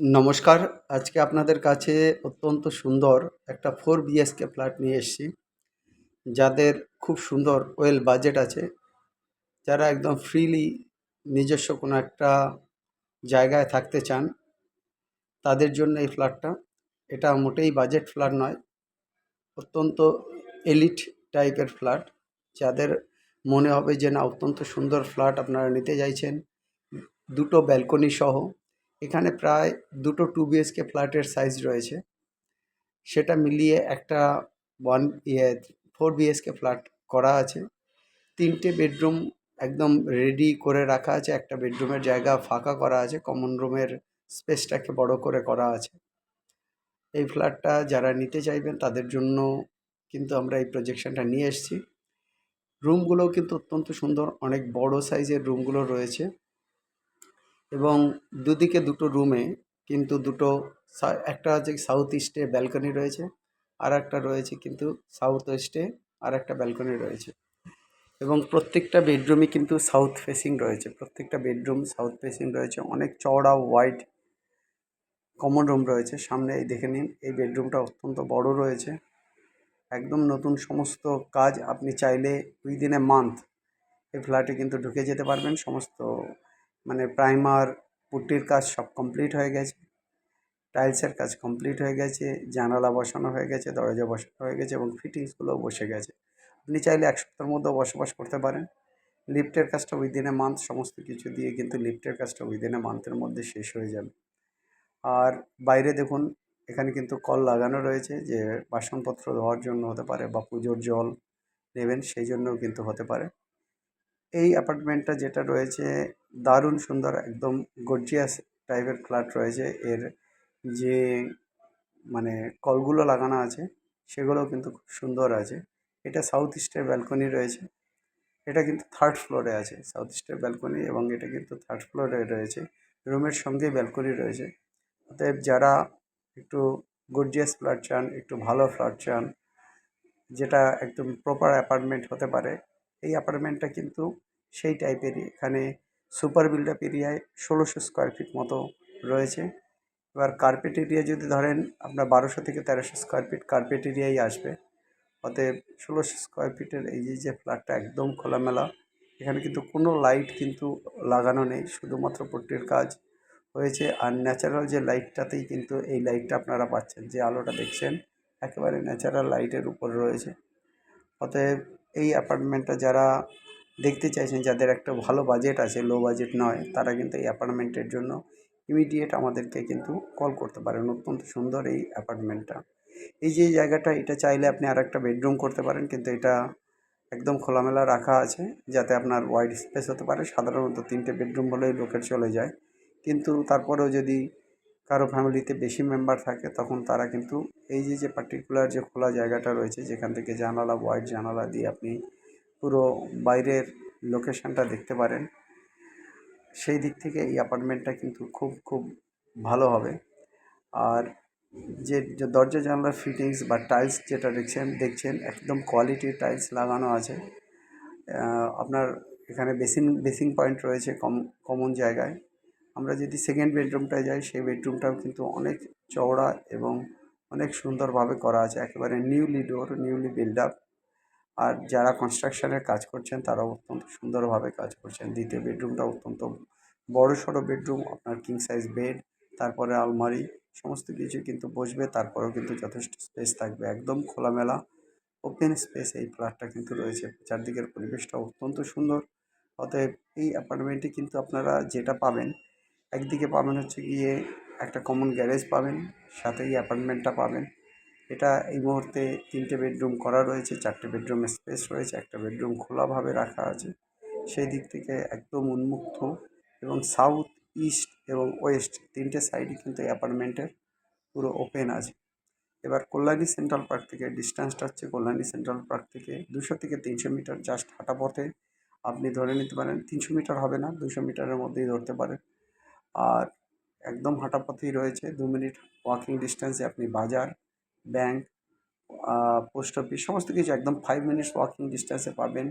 নমস্কার, আজকে আপনাদের কাছে অত্যন্ত সুন্দর একটা ফোর বিএসকে ফ্ল্যাট নিয়ে এসেছি, যাদের খুব সুন্দর ওয়েল বাজেট আছে, যারা একদম ফ্রিলি নিজস্ব কোনো একটা জায়গায় থাকতে চান, তাদের জন্য এই ফ্ল্যাটটা। এটা মোটেই বাজেট ফ্ল্যাট নয়, অত্যন্ত এলিট টাইপের ফ্ল্যাট, যাদের মনে হবে যে না, অত্যন্ত সুন্দর ফ্ল্যাট আপনারা নিতে চাইছেন। দুটো ব্যালকনি সহ এখানে প্রায় দুটো টু বিএসকে ফ্ল্যাটের সাইজ রয়েছে। সেটা মিলিয়ে একটা ওয়ান ইয়ে ফোর বিএসকে ফ্ল্যাট করা আছে। তিনটে বেডরুম একদম রেডি করে রাখা আছে। একটা বেডরুমের জায়গা ফাঁকা করা আছে। কমন রুমের স্পেসটাকে বড় করে করা আছে। এই ফ্ল্যাটটা যারা নিতে চাইবেন, তাদের জন্য কিন্তু আমরা এই প্রজেকশনটা নিয়ে এসেছি। রুমগুলোও কিন্তু অত্যন্ত সুন্দর। অনেক বড় সাইজের রুমগুলো রয়েছে। এবং দুদিকে দুটো রুমে কিন্তু দুটো একটা আছে সাউথ ইস্টে ব্যালকনি রয়েছে আর একটা রয়েছে কিন্তু সাউথ ওয়েস্টে আর একটা ব্যালকনি রয়েছে। এবং প্রত্যেকটা বেডরুমই কিন্তু সাউথ ফেসিং রয়েছে, প্রত্যেকটা বেডরুম সাউথ ফেসিং রয়েছে, অনেক চওড়া ওয়াইড কমন রুম রয়েছে। সামনে এই দেখে নিন, এই বেডরুমটা অত্যন্ত বড় রয়েছে। একদম নতুন সমস্ত কাজ আপনি চাইলে উইদিন এ মান্থ এই ফ্ল্যাটে কিন্তু ঢুকে যেতে পারবেন, সমস্ত মানে প্রাইমার পুট্টির কাজ সব কমপ্লিট হয়ে গেছে। টাইলসের কাজ কমপ্লিট হয়ে গেছে, জানালা বসানো হয়ে গেছে, দরজা বসানো হয়ে গেছে এবং ফিটিংসগুলোও বসে গেছে। আপনি চাইলে এক সপ্তাহের মধ্যেও বসবাস করতে পারেন। লিফটের কাজটা উইদিন এ মান্থ সমস্ত কিছু দিয়ে কিন্তু লিফটের কাজটা উইদিন এ মান্থের মধ্যে শেষ হয়ে যাবে। আর বাইরে দেখুন, এখানে কিন্তু কল লাগানো রয়েছে যে, বাসনপত্র ধোয়ার জন্য হতে পারে বা পুজোর জল নেবেন, সেই জন্যও কিন্তু হতে পারে। এই অ্যাপার্টমেন্টটা যেটা রয়েছে, দারুণ সুন্দর, একদম গর্জিয়াস টাইপের ফ্ল্যাট রয়েছে। এর যে মানে কলগুলো লাগানো আছে, সেগুলোও কিন্তু খুব সুন্দর আছে। এটা সাউথ ইস্টের ব্যালকনি রয়েছে। এটা কিন্তু থার্ড ফ্লোরে আছে সাউথ ইস্টের ব্যালকনি এবং এটা কিন্তু থার্ড ফ্লোরে রয়েছে। রুমের সঙ্গে ব্যালকনি রয়েছে। অতএব যারা একটু গর্জিয়াস ফ্ল্যাট চান, একটু ভালো ফ্ল্যাট চান, যেটা একদম প্রপার অ্যাপার্টমেন্ট হতে পারে এই অ্যাপার্টমেন্টটা কিন্তু সেই টাইপেরই এখানে সুপার বিল্ডআপ এরিয়ায় ষোলোশো স্কোয়ার ফিট মতো রয়েছে। এবার কার্পেট এরিয়া যদি ধরেন, আপনার বারোশো থেকে তেরোশো স্কোয়ার ফিট কার্পেট এরিয়াই আসবে। অতএব ষোলোশো স্কোয়ার ফিটের এই যে যে ফ্ল্যাটটা একদম খোলামেলা। এখানে কিন্তু কোনো লাইট কিন্তু লাগানো নেই, শুধুমাত্র পট্টির কাজ হয়েছে। আর ন্যাচারাল যে লাইটটাতেই কিন্তু এই লাইটটা আপনারা পাচ্ছেন। যে আলোটা দেখছেন, একেবারে ন্যাচারাল লাইটের উপর রয়েছে। অতএব এই অ্যাপার্টমেন্টটা যারা দেখতে চাইছেন, যাদের একটা ভালো বাজেট আছে লো বাজেট নয়, তারা কিন্তু এই অ্যাপার্টমেন্টের জন্য ইমিডিয়েট আমাদেরকে কিন্তু কল করতে পারেন অত্যন্ত সুন্দর এই অ্যাপার্টমেন্টটা এই যে জায়গাটা, এটা চাইলে আপনি আর একটা বেডরুম করতে পারেন, কিন্তু এটা একদম খোলামেলা রাখা আছে, যাতে আপনার ওয়াইড স্পেস হতে পারে। সাধারণত তিনটে বেডরুম হলেই লোকের চলে যায়। কিন্তু তারপরেও যদি কারও ফ্যামিলিতে বেশি মেম্বার থাকে, তখন তারা কিন্তু এই যে যে পার্টিকুলার যে খোলা জায়গাটা রয়েছে, যেখান থেকে জানালা ওয়াইড জানালা দিয়ে আপনি পুরো বাইরের লোকেশানটা দেখতে পারেন। সেই দিক থেকে এই অ্যাপার্টমেন্টটা কিন্তু খুব খুব ভালো হবে। আর যে দরজা জানলার ফিটিংস বা টাইলস যেটা দেখছেন দেখছেন, একদম কোয়ালিটির টাইলস লাগানো আছে। আপনার এখানে বেসিন বেসিং পয়েন্ট রয়েছে কম কমন জায়গায়। আমরা যদি সেকেন্ড বেডরুমটায় যাই, সেই বেডরুমটাও কিন্তু অনেক চওড়া এবং অনেক সুন্দরভাবে করা আছে। একেবারে newly door newly build up আর যারা কনস্ট্রাকশনের কাজ করছেন, তারাও অত্যন্ত সুন্দরভাবে কাজ করছেন। দ্বিতীয় বেডরুমটা অত্যন্ত বড় সড়ো বেডরুম আপনার কিং সাইজ বেড তারপরে আলমারি, সমস্ত কিছু কিন্তু বসবে, তারপরেও কিন্তু যথেষ্ট স্পেস থাকবে। একদম খোলামেলা ওপেন স্পেস এই ফ্ল্যাটটা কিন্তু রয়েছে। চারদিকের পরিবেশটা অত্যন্ত সুন্দর। অতএব এই অ্যাপার্টমেন্টে কিন্তু আপনারা যেটা পাবেন একদিকে পাবেন হচ্ছে গিয়ে একটা কমন গ্যারেজ পাবেন, সাথেই অ্যাপার্টমেন্টটা পাবেন। এটা এই মুহূর্তে তিনটে বেডরুম করা রয়েছে, চারটে বেডরুমের স্পেস রয়েছে, একটা বেডরুম খোলাভাবে রাখা আছে। সেই দিক থেকে একদম উন্মুক্ত এবং সাউথ ইস্ট এবং ওয়েস্ট তিনটে সাইডই কিন্তু অ্যাপার্টমেন্টের পুরো ওপেন আছে। এবার কল্যাণী সেন্ট্রাল পার্ক থেকে ডিস্টেন্সটা হচ্ছে কল্যাণী সেন্ট্রাল পার্ক থেকে দুশো থেকে তিনশো মিটার জাস্ট হাঁটা পথে। আপনি ধরে নিতে পারেন, তিনশো মিটার হবে না, দুশো মিটারের মধ্যেই ধরতে পারেন। আর একদম হাঁটা পথেই রয়েছে। দু মিনিট ওয়াকিং ডিস্টেন্সে আপনি বাজার ব্যাংক পোস্ট অফিস সমস্ত কিছু একদম ফাইভ মিনিটস ওয়াকিং ডিস্টেন্সে পাবেন।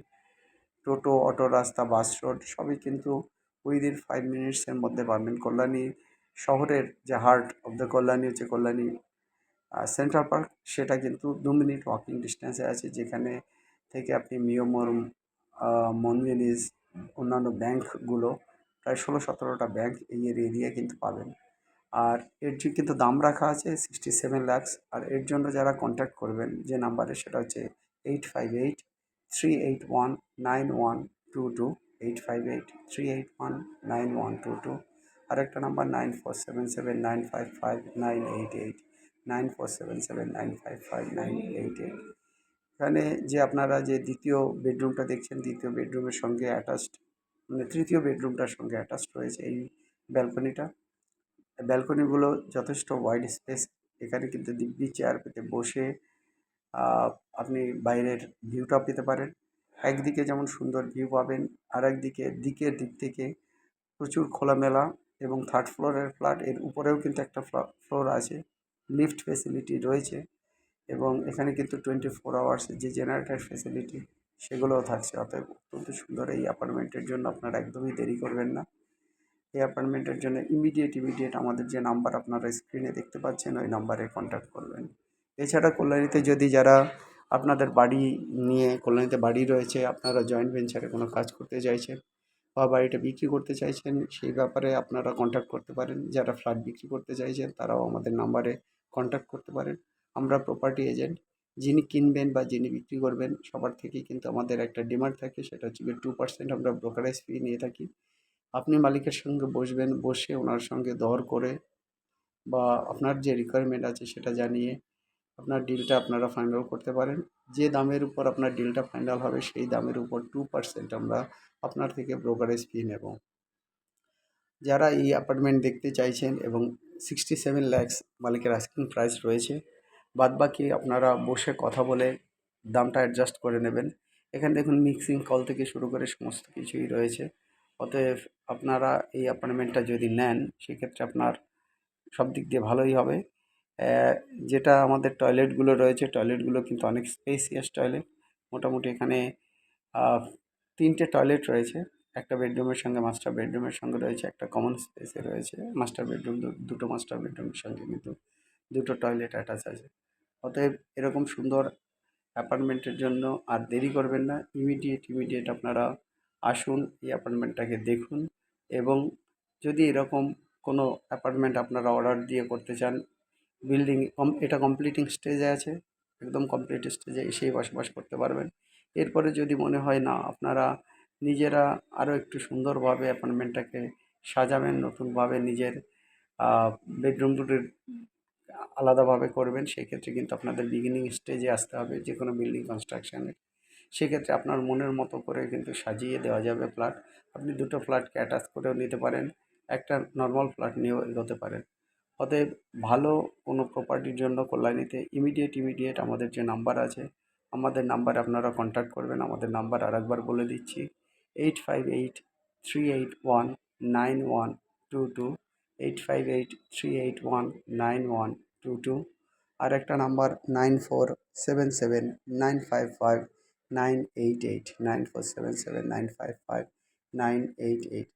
টোটো, অটো, রাস্তা বাস রোড সবই কিন্তু উইদিন ফাইভ মিনিটসের মধ্যে পাবেন। কল্যাণী শহরের যে হার্ট অফ দ্য কল্যাণী হচ্ছে কল্যাণী সেন্ট্রাল পার্ক সেটা কিন্তু দু মিনিট ওয়াকিং ডিস্টেন্সে আছে। যেখানে থেকে আপনি মিওমরম মনজেনিস অন্যান্য ব্যাংকগুলো প্রায় ষোলো সতেরোটা ব্যাংক এই এরিয়া দিয়ে কিন্তু পাবেন। আর এর যে কিন্তু দাম রাখা আছে সিক্সটি সেভেন ল্যাক্স আর এর জন্য যারা কন্ট্যাক্ট করবেন, যে নাম্বারে সেটা হচ্ছে eight five eight three eight one nine one two two eight five eight three eight one nine one two two আরেকটা number nine four seven seven nine five five nine eight eight nine four seven seven nine five five nine eight eight এখানে যে আপনারা যে দ্বিতীয় বেডরুমটা দেখছেন, দ্বিতীয় বেডরুমের সঙ্গে অ্যাটাচড মানে তৃতীয় বেডরুমটার সঙ্গে অ্যাটাচড রয়েছে এই ব্যালকনিটা ব্যালকনিগুলো যথেষ্ট ওয়াইড স্পেস এখানে কিন্তু দিব্যি চেয়ার পেতে বসে আপনি বাইরের ভিউটা পেতে পারেন। একদিকে যেমন সুন্দর ভিউ পাবেন আর একদিকে দিকের দিক থেকে প্রচুর খোলামেলা এবং থার্ড ফ্লোরের ফ্ল্যাট এর উপরেও কিন্তু একটা ফ্লোর আছে লিফট ফেসিলিটি রয়েছে এবং এখানে কিন্তু টোয়েন্টি ফোর আওয়ার্স যে জেনারেটার ফেসিলিটি সেগুলোও থাকছে। অতএব অত্যন্ত সুন্দর এই অ্যাপার্টমেন্টের জন্য আপনারা একদমই দেরি করবেন না। এই অ্যাপার্টমেন্টের জন্য ইমিডিয়েট ইমিডিয়েট আমাদের যে নাম্বার আপনারা স্ক্রিনে দেখতে পাচ্ছেন, ওই নাম্বারে কন্ট্যাক্ট করবেন। এছাড়া কল্যাণীতে যদি যারা আপনাদের বাড়ি নিয়ে, কল্যাণীতে বাড়ি রয়েছে, আপনারা জয়েন্ট ভেঞ্চারে কোনো কাজ করতে চাইছেন বা বাড়িটা বিক্রি করতে চাইছেন, সেই ব্যাপারে আপনারা কন্ট্যাক্ট করতে পারেন। যারা ফ্ল্যাট বিক্রি করতে চাইছেন, তারাও আমাদের নাম্বারে কন্ট্যাক্ট করতে পারেন। আমরা প্রপার্টি এজেন্ট যিনি কিনবেন বা যিনি বিক্রি করবেন, সবার থেকেই কিন্তু আমাদের একটা ডিমান্ড থাকে, সেটা হচ্ছে টু পার্সেন্ট আমরা ব্রোকারেজ ফি নিয়ে থাকি। আপনি মালিকের সঙ্গে বসবেন, বসে ওনার সঙ্গে দর করে বা আপনার যে রিকোয়ারমেন্ট আছে সেটা জানিয়ে আপনার ডিলটা আপনারা ফাইনাল করতে পারেন। যে দামের উপর আপনার ডিলটা ফাইনাল হবে, সেই দামের উপর টু পার্সেন্ট আমরা আপনার থেকে ব্রোকারেজ ফি নেব। যারা এই অ্যাপার্টমেন্ট দেখতে চাইছেন এবং সিক্সটি সেভেন ল্যাক্স মালিকের আস্কিং প্রাইস রয়েছে বাদবাকি আপনারা বসে কথা বলে দামটা অ্যাডজাস্ট করে নেবেন। এখানে দেখুন মিক্সিং কল থেকে শুরু করে সমস্ত কিছুই রয়েছে। অতএব আপনারা এই অ্যাপার্টমেন্টটা যদি নেন, সেক্ষেত্রে আপনার সব দিক দিয়ে ভালোই হবে। যেটা আমাদের টয়লেটগুলো রয়েছে টয়লেটগুলো কিন্তু অনেক স্পেসিয়াস টয়লেট মোটামুটি এখানে তিনটে টয়লেট রয়েছে। একটা বেডরুমের সঙ্গে মাস্টার বেডরুমের সঙ্গে রয়েছে, একটা কমন স্পেসে রয়েছে। মাস্টার বেডরুম দুটো মাস্টার বেডরুমের সঙ্গে কিন্তু দুটো টয়লেট অ্যাটাচ আছে। অতএব এরকম সুন্দর অ্যাপার্টমেন্টের জন্য আর দেরি করবেন না। ইমিডিয়েট ইমিডিয়েট আপনারা আসুন এই অ্যাপার্টমেন্টটাকে দেখুন এবং যদি এরকম কোনো অ্যাপার্টমেন্ট আপনারা অর্ডার দিয়ে করতে চান, বিল্ডিং কম এটা কমপ্লিটিং স্টেজে আছে, একদম কমপ্লিট স্টেজে এসেই বসবাস করতে পারবেন। এরপরে যদি মনে হয় না, আপনারা নিজেরা আরও একটু সুন্দরভাবে অ্যাপার্টমেন্টটাকে সাজাবেন, নতুনভাবে নিজের বেডরুম দুটির আলাদাভাবে করবেন, সেক্ষেত্রে কিন্তু আপনাদের বিগিনিং স্টেজে আসতে হবে যে কোনো বিল্ডিং কনস্ট্রাকশানের সেক্ষেত্রে আপনার মনের মতো করে কিন্তু সাজিয়ে দেওয়া যাবে ফ্ল্যাট আপনি দুটো ফ্ল্যাটকে অ্যাটাচ করেও নিতে পারেন, একটা নর্মাল ফ্ল্যাট নিয়েও এগোতে পারেন। অতএব ভালো কোনো প্রপার্টির জন্য কল্যাণীতে ইমিডিয়েট ইমিডিয়েট আমাদের যে নাম্বার আছে, আমাদের নাম্বারে আপনারা কন্ট্যাক্ট করবেন। আমাদের নাম্বার আর একবার বলে দিচ্ছি eight five eight three eight one nine one two two eight five eight three eight one nine one two two আর একটা number nine four seven seven nine five five nine eight eight nine four seven seven nine five five nine eight eight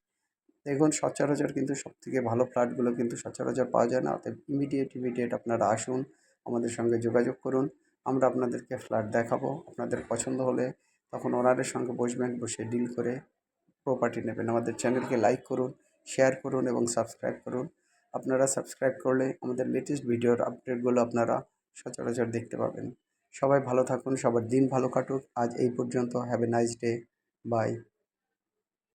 দেখুন, সচরাচর কিন্তু সবথেকে ভালো ফ্ল্যাটগুলো কিন্তু সচরাচর পাওয়া যায় না। অর্থাৎ ইমিডিয়েট ইমিডিয়েট আপনারা আসুন, আমাদের সঙ্গে যোগাযোগ করুন। আমরা আপনাদেরকে ফ্ল্যাট দেখাবো। আপনাদের পছন্দ হলে তখন ওনারের সঙ্গে বসবেন, বসে ডিল করে প্রপার্টি নেবেন। আমাদের চ্যানেলকে লাইক করুন শেয়ার করুন এবং সাবস্ক্রাইব করুন। আপনারা সাবস্ক্রাইব করলে আমাদের লেটেস্ট ভিডিওর আপডেটগুলো আপনারা সচরাচর দেখতে পাবেন। সবাই ভালো থাকুন, সবার দিন ভালো কাটুক। আজ এই পর্যন্ত have a nice day bye